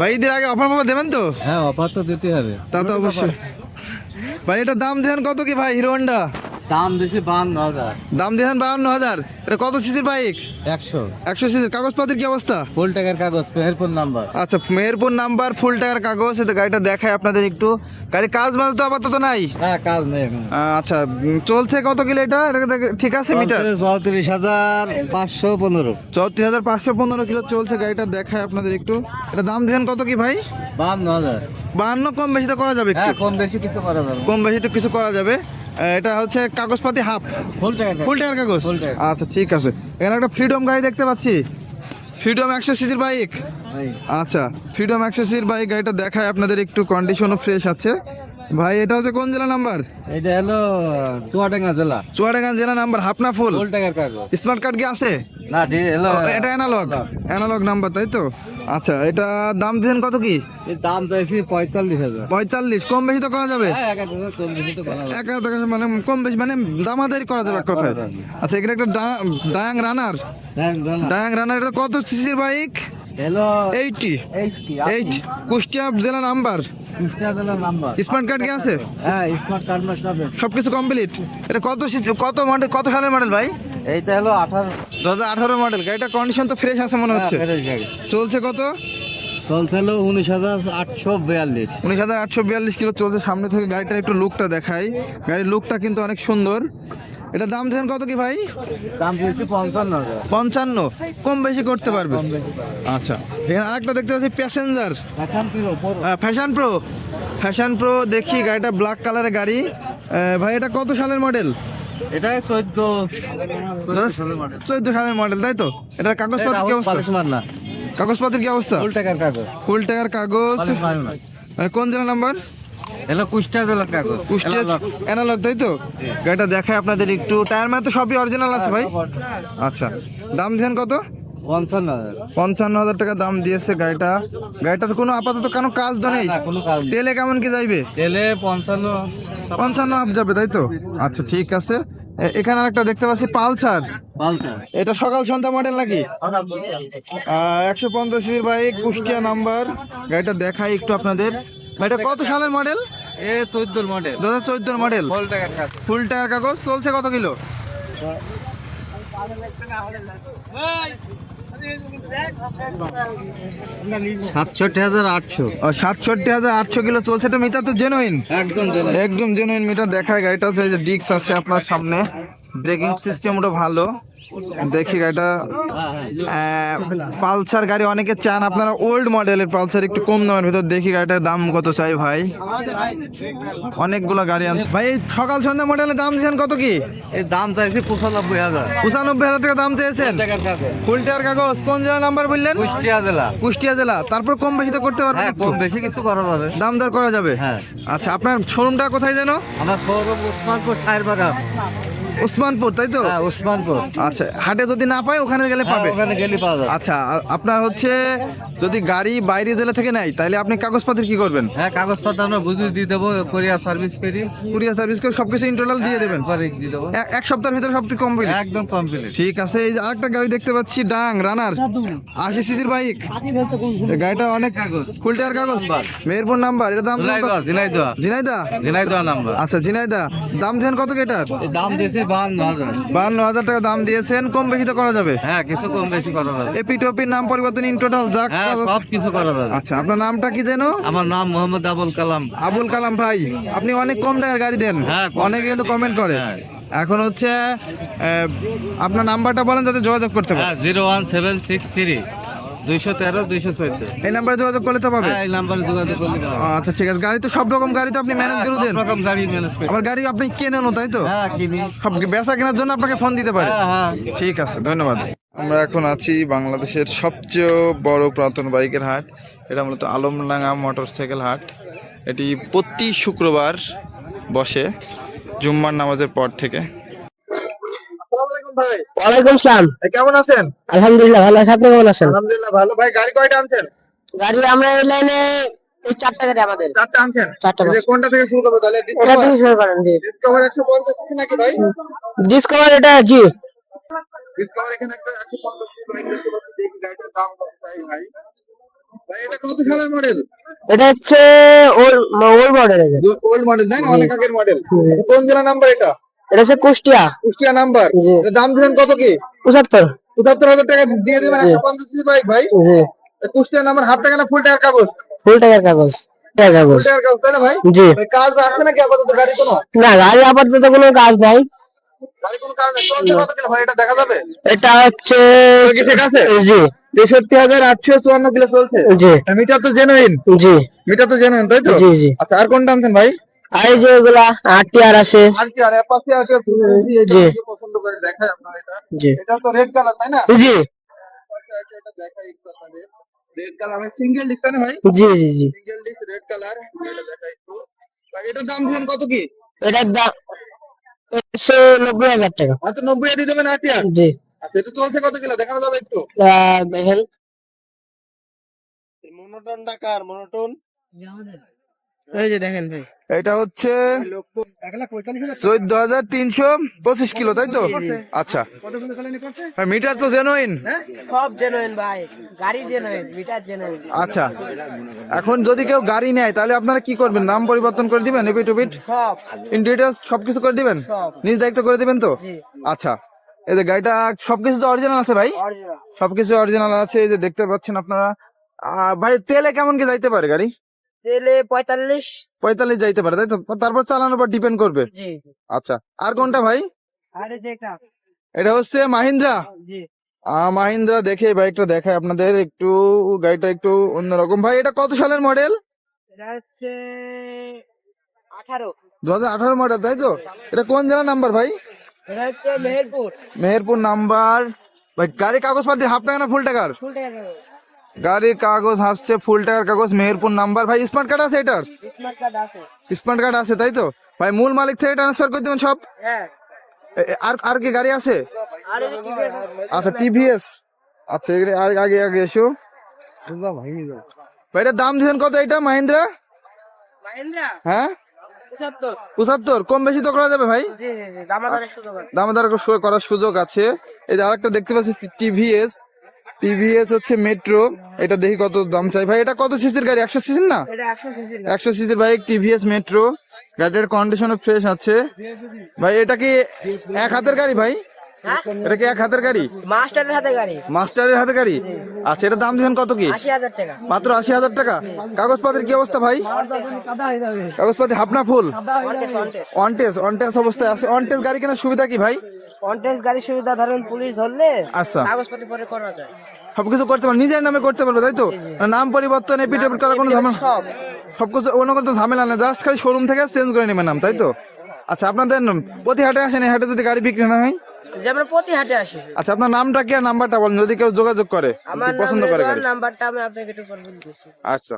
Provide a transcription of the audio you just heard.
ভাই ঈদের আগে অফার মাফার দেবেন তো? হ্যাঁ অফার তো দিতে হবে। তা তো অবশ্যই। ভাই এটা দাম দেন কত কি ভাই হিরো হন্ডা? দাম দিয়েছি বান্ন হাজার। দাম দেন বাহান্ন হাজার। এটা কত সিসির বাইক? একশো। একশো সিসির কাগজপাতির কি অবস্থা? ফুল টাকার কাগজ মেহেরপুর নাম্বার। আচ্ছা মেহেরপুর নাম্বার ফুল টাকার কাগজ এটা গাড়িটা দেখায় আপনাদের একটু। গাড়ি কাজ বাজ তো আপাতত নাই? হ্যাঁ কাজ নেই আচ্ছা চলছে কত কিলো এটা? ঠিক আছে মিটার? চৌত্রিশ হাজার পাঁচশো পনেরো। চৌত্রিশ হাজার পাঁচশো পনেরো কিলো চলছে গাড়িটা দেখায় আপনাদের একটু। এটা দাম দেন কত কি ভাই? বান্ন হাজার। বাহান্ন কম বেশি তো করা যাবে হ্যাঁ কম বেশি কিছু করা যাবে কম বেশি একটু কিছু করা যাবে। এটা হচ্ছে কাগজপাতি হাফ। ফুল টাকা ফুল টাকার কাগজ? আচ্ছা ঠিক আছে। এখানে একটা ফ্রিডম গাড়ি দেখতে পাচ্ছি। ফ্রিডম একশো সিসির বাইক আচ্ছা ফ্রিডম একশো সিসির বাইক গাড়িটা দেখায় আপনাদের একটু কন্ডিশনও ফ্রেশ আছে। ভাই এটা হচ্ছে কোন জেলা নাম্বার এটা হলো চুয়াডাঙ্গা জেলা। চুয়াডাঙ্গা জেলা নাম্বার হাফনা ফুল ফুল টাকার কাগজ। স্মার্ট কার্ড কি আছে? না এটা অ্যানালগ অ্যানালগ নাম্বার তাই তো? আচ্ছা এটা দাম দিয়েছেন কত কি? দাম চাইছি পঁয়তাল্লিশ হাজার। পঁয়তাল্লিশ কম বেশি তো করা যাবে? হ্যাঁ এক হাজার মানে কম বেশি মানে দামাদারি করা যাবে কথায়। আচ্ছা এখানে একটা ডায়াং রানার। ডায়াং রানার। এটা কত সিসির বাইক? এইটি এইট কুষ্টিয়া জেলা নাম্বার। স্মার্ট কার্ড কি আছে? হ্যাঁ সবকিছু কমপ্লিট এটা কত কত মডেল কত সালের মডেল ভাই? এইটা হলো আঠারো। দু হাজার আঠারো মডেল গাড়িটার কন্ডিশন তো ফ্রেশ আছে মনে হচ্ছে। ফেরত গাড়ি। চলছে কত? চলছে হলো উনিশ হাজার আটশো বিয়াল্লিশ। উনিশ হাজার আটশো বিয়াল্লিশ কিলো চলছে সামনে থেকে গাড়িটার একটু লুকটা দেখাই। গাড়ির লুকটা কিন্তু অনেক সুন্দর। এটা দাম দেন কত কি ভাই? দাম দিয়েছি পঞ্চান্ন পঞ্চান্ন। কম বেশি করতে পারবে। আচ্ছা এখানে আরেকটা দেখতে পাচ্ছি passenger fashion pro fashion pro দেখি গাড়িটা ব্ল্যাক কালারের গাড়ি। ভাই এটা কত সালের মডেল এটাই চোদ্দ মডেল চোদ্দ সালের মডেল তাই তো? এটার কাগজপত্র কি অবস্থা? না। কাগজপত্রের কি অবস্থা? ফুল টাকার কাগজ। ফুল টাকার কোন জেলা নাম্বার? এলো কুষ্টিয়া জেলার কাগজ। কুষ্টিয়া অ্যানালগ তাই তো? গাড়িটা দেখায় আপনাদের একটু। টায়ার মানে তো সবই অরিজিনাল আছে ভাই। আচ্ছা। দাম দিয়েছেন কত? পঞ্চান্ন হাজার। পঞ্চান্ন হাজার টাকা দাম দিয়েছে গাড়িটা। গাড়িটার কোনো আপাতত কোনো কাজ তো নেই। তেলে কেমন কি যাইবে? তেলে পঞ্চান্ন পঞ্চান্ন আপ যাবে তাই তো? আচ্ছা ঠিক আছে। এখানে আরেকটা দেখতে পাচ্ছি পালসার। এটা সকাল সন্ধ্যা মডেল নাকি? একশো পঞ্চাশ বাইক কুষ্টিয়া নাম্বার গাড়িটা দেখাই একটু আপনাদের। এটা কত সালের মডেল এ চোদ্দ মডেল দু হাজার চোদ্দোর মডেল ফুল টাকার ফুল টায়ার কাগজ। চলছে কত কিলো? সাতষট্টি হাজার আটশো। সাতষট্টি হাজার আটশো কিলো চলছে এটা মিটার তো জেনুইন একদম একদম জেনুইন মিটার দেখায় গাড়িটা আছে যে ডিক্স আছে আপনার সামনে। ব্রেকিং সিস্টেমটা ভালো। দেখি গাড়িটা। পালসার গাড়ি অনেকে চান আপনারা ওল্ড মডেলের পালসার একটু কম দামের ভিতর দেখি গাড়িটার দাম কত চাই ভাই। অনেকগুলো গাড়ি আনছে। ভাই সকাল সন্ধ্যা মডেলের দাম দিয়েছেন কত কি? এর দাম চাইছি পঁচানব্বই হাজার। পঁচানব্বই হাজার টাকা দাম চেয়েছেন? টাকার কাগজ। ফুল টায়ার কাগজ। কোন জেলা নাম্বার বললেন? কুষ্টিয়া জেলা। কুষ্টিয়া জেলা। তারপর কম বেশি তো করতে পারবেন হ্যাঁ কম বেশি কিছু করা যাবে। দাম দর করা যাবে? হ্যাঁ। আচ্ছা আপনার শোরুমটা কোথায় যেন? আমার সৌরভ উসমানপুর বাগান ওসমানপুর তাই তো? হ্যাঁ উসমানপুর আচ্ছা হাটে যদি না পায় ওখানে গেলে হ্যাঁ, পাবে? ওখানে গেলে পাওয়া যাবে। আচ্ছা আপনার হচ্ছে যদি গাড়ি বাইরে জেলা থেকে নেয় তাহলে আপনি কাগজপত্র কি করবেন? হ্যাঁ কাগজপত্র আমরা বুঝিয়ে দিয়ে দেবো কোরিয়া সার্ভিস করি। কুরিয়ার সার্ভিস করে সবকিছু ইন্টারনাল দিয়ে দেবেন? একবারে দিয়ে দেবো। এক- সপ্তাহের ভিতরে সব কমপ্লিট একদম কমপ্লিট ঠিক আছে এই যে আরেকটা গাড়ি দেখতে পাচ্ছি ডাং রানার। আশি সিসির বাইক গাড়িটা অনেক কাগজ। ফুল টায়ার কাগজ। মেহেরপুর নাম্বার এটা দাম? ঝিনাইদহ ঝিনাইদা ঝিনাইদহ? নাম্বার। আচ্ছা ঝিনাইদা দাম দিলেন কত কেটার দাম দিয়েছে বাহান্ন হাজার। টাকা দাম দিয়েছেন কম বেশি তো করা যাবে? হ্যাঁ কিছু কম বেশি করা যাবে। এপি নাম পরিবর্তন ইন টোটাল যা হ্যাঁ সব কিছু করা যাবে। আচ্ছা আপনার নামটা কি যেন? আমার নাম মোহাম্মদ আবুল কালাম। আবুল কালাম ভাই আপনি অনেক কম টাকার গাড়ি দেন। হ্যাঁ, অনেকে কিন্তু কমেন্ট করে। এখন হচ্ছে আপনার নাম্বারটা বলেন যাতে যোগাযোগ করতে পারে। হ্যাঁ zero one seven six three দুইশো তেরো দুইশো চোদ্দ। এই নাম্বারে যোগাযোগ করলে তো পাবে? হ্যাঁ এই নাম্বারে যোগাযোগ করলে আচ্ছা ঠিক আছে। গাড়ি তো সব রকম গাড়ি তো আপনি ম্যানেজ করে দেন। রকম গাড়ি ম্যানেজ করি। আবার গাড়ি আপনি কেনেনও তাই তো? হ্যাঁ কিনি। সব বেচা কেনার জন্য আপনাকে ফোন দিতে পারে। হ্যাঁ হ্যাঁ। ঠিক আছে ধন্যবাদ। আমরা এখন আছি বাংলাদেশের সবচেয়ে বড় পুরাতন বাইকের হাট। এটা মূলত আলমডাঙ্গা মোটরসাইকেল হাট। এটি প্রতি শুক্রবার বসে জুম্মার নামাজের পর থেকে। ভাই। ওয়ালাইকুম সালাম। কেমন আছেন? আলহামদুলিল্লাহ ভালো আছি। আপনি কেমন আছেন? আলহামদুলিল্লাহ ভালো। ভাই গাড়ি কয়টা আনছেন? গাড়ি আমরা এই লাইনে এই চারটা গাড়ি আমাদের। চারটা আনছেন? চারটা কোনটা থেকে শুরু করব তাহলে? এটা থেকে শুরু করেন জি। ডিসকভার একশো পঞ্চাশ নাকি ভাই? ডিসকভার এটা জি। ডিসকভার এখানে একটা একশো পঞ্চাশ বাইক দেখতে পাচ্ছি দেখি গাড়িটার দাম কত চাই ভাই। ভাই এটা কত সালের মডেল এটা হচ্ছে old old model old model তাই অনেক আগের মডেল কোন জেলা নাম্বার এটা? এটা হচ্ছে কুষ্টিয়া। কুষ্টিয়া নাম্বার। দাম দিলেন কত কি? পঁচাত্তর। পঁচাত্তর হাজার টাকা দিয়ে দেবেন। একশো পঞ্চাশ বাইক ভাই কুষ্টিয়া নাম্বার হাফ টাকা না ফুল টাকার কাগজ? ফুল টাকার কাগজ কাগজ। তাই না ভাই? জি। কাজ আসছে নাকি আপাতত? গাড়ি কোনো? না গাড়ি আপাতত কোনো কাজ নাই। এটা দেখা যাবে? এটা হচ্ছে জি। তেষট্টি হাজার আটশো চুয়ান্ন কিলো চলছে। জি। মিটার তো জেনুইন জি। মিটার তো জেনুইন তাই তো? জি জি। আচ্ছা আর কোনটা আনছেন ভাই? আর এই যে ওগুলা আটটি আর আছে আর কি আর পাশে আছে জি। পছন্দ করে দেখায় আপনার এটা। জি। এটা তো রেড কালার তাই না? জি। আছে এটা দেখাই একটু আপনাদের। রেড কালার আমি সিঙ্গেল ডিস্ক না ভাই? জি জি জি। সিঙ্গেল ডিস্ক রেড কালার এটা দেখাই একটু। ভাই এটার দাম দিলেন কত কি? এটার দাম হচ্ছে নব্বই হাজার টাকা। মাত্র নব্বই দিয়ে দেবেন আট ইয়ার জি। আচ্ছা এটা চলছে কত কিলো? দেখানো যাবে একটু। আহ, দেখেন। মনোটন ডাকার মনোটন? এই যে দেখেন ভাই। এটা হচ্ছে চোদ্দ হাজার তিনশো পঁচিশ কিলো তাই তো? আচ্ছা। মিটার তো জেনুইন সব জেনুইন ভাই। গাড়ি জেনুইন মিটার জেনুইন আচ্ছা। এখন যদি কেউ গাড়ি নেয় তাহলে আপনারা কি করবেন? নাম পরিবর্তন করে দিবেন এপিট উপিট সব। ইন ডিটেলস সবকিছু করে দিবেন? নিজ দায়িত্ব করে দিবেন তো? আচ্ছা। এই যে গাড়িটা সবকিছু তো অরিজিনাল আছে ভাই? সবকিছু অরিজিনাল আছে এই যে দেখতে পাচ্ছেন আপনারা। ভাই তেলে কেমন কি যাইতে পারে গাড়ি? তেলে পঁয়তাল্লিশ। পঁয়তাল্লিশ যাইতে পারে তাই তো? তারপর চালানোর পর ডিপেন্ড করবে। আচ্ছা আর কোনটা ভাই? এটা। হচ্ছে মাহিন্দ্রা? আহ, মাহিন্দ্রা দেখে বাইকটা দেখায় আপনাদের একটু গাড়িটা একটু অন্যরকম। ভাই এটা কত সালের মডেল? দু হাজার আঠারো মডেল তাই তো? এটা কোন জেলা নাম্বার ভাই? মেহেরপুর। মেহেরপুর নাম্বার। ভাই গাড়ির কাগজপাতি হাফ টাকা না ফুল টাকার? ফুল টাকা। গাড়ির কাগজ আসছে ফুল টাকার কাগজ মেহেরপুর নাম্বার। ভাই স্মার্ট কার্ড আছে এটার? স্মার্ট কার্ড আছে। তাই তো? ভাই মূল মালিক থেকে ট্রান্সফার করে দিবেন সব? হ্যাঁ। আর আর কি গাড়ি আছে। আচ্ছা টিভিএস আচ্ছা আগে আগে এসো। ভাই এটার দাম দিবেন কত এটা মাহিন্দ্রা? হ্যাঁ? পঁচাত্তর। কম বেশি তো করা যাবে ভাই? দামাদার করার সুযোগ আছে। এই যে আরেকটা দেখতে পাচ্ছি টিভিএস টিভিএস হচ্ছে মেট্রো এটা দেখি কত দাম চাই। ভাই এটা কত সিসির গাড়ি? একশো সিসির না? একশো সিসির ভাই টিভিএস মেট্রো গাড়িটার কন্ডিশনও ফ্রেশ আছে। ভাই এটা কি এক হাতের গাড়ি ভাই? এটা কি এক হাতের গাড়ি? মাস্টারের হাতে গাড়ি। মাস্টারের হাতে গাড়ি? আচ্ছা এটা দাম দিবেন কত কি? আশি হাজার টাকা। মাত্র আশি হাজার টাকা? কাগজপাতির কি অবস্থা ভাই? কাগজপাতি হাফনা ফুল? অনটেস অনটেস অবস্থায় আছে। অনটেস গাড়ি কেনার সুবিধা কি ভাই? অনটেস গাড়ির সুবিধা ধরেন পুলিশ ধরলে আচ্ছা। কাগজপত্র পরে করা যায়। সবকিছু করতে পারবে নিজের নামে করতে পারবে তাই তো? নাম পরিবর্তন এপিটেপিট করার কোনো ঝামেলা সবকিছু অন্য কোনো ঝামেলা নেই জাস্ট খালি শোরুম থেকে চেঞ্জ করে নেবে নাম তাই তো? আচ্ছা আপনাদের প্রতি হাটে আসেন এই হাটে যদি গাড়ি বিক্রি না হয়? যেমন প্রতি হাটে আসি। আচ্ছা আপনার নামটা কি আর নাম্বারটা বলেন? যদি কেউ যোগাযোগ করে আমার পছন্দ করে নাম্বারটা আমি আপনাকে একটু আচ্ছা।